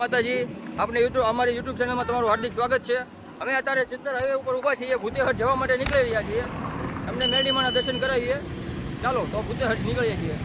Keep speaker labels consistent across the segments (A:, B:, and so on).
A: માતાજી આપણે યુટ્યુબ અમારી યુટ્યુબ ચેનલમાં તમારું હાર્દિક સ્વાગત છે. અમે અત્યારે ચિત્તર હાઈવે ઉપર ઊભા છીએ ભૂતેહટ જવા માટે નીકળી રહ્યા છીએ. અમને મેરડીમાના દર્શન કરાવીએ. ચાલો, તો ભૂતેહટ નીકળીએ છીએ.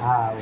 B: હા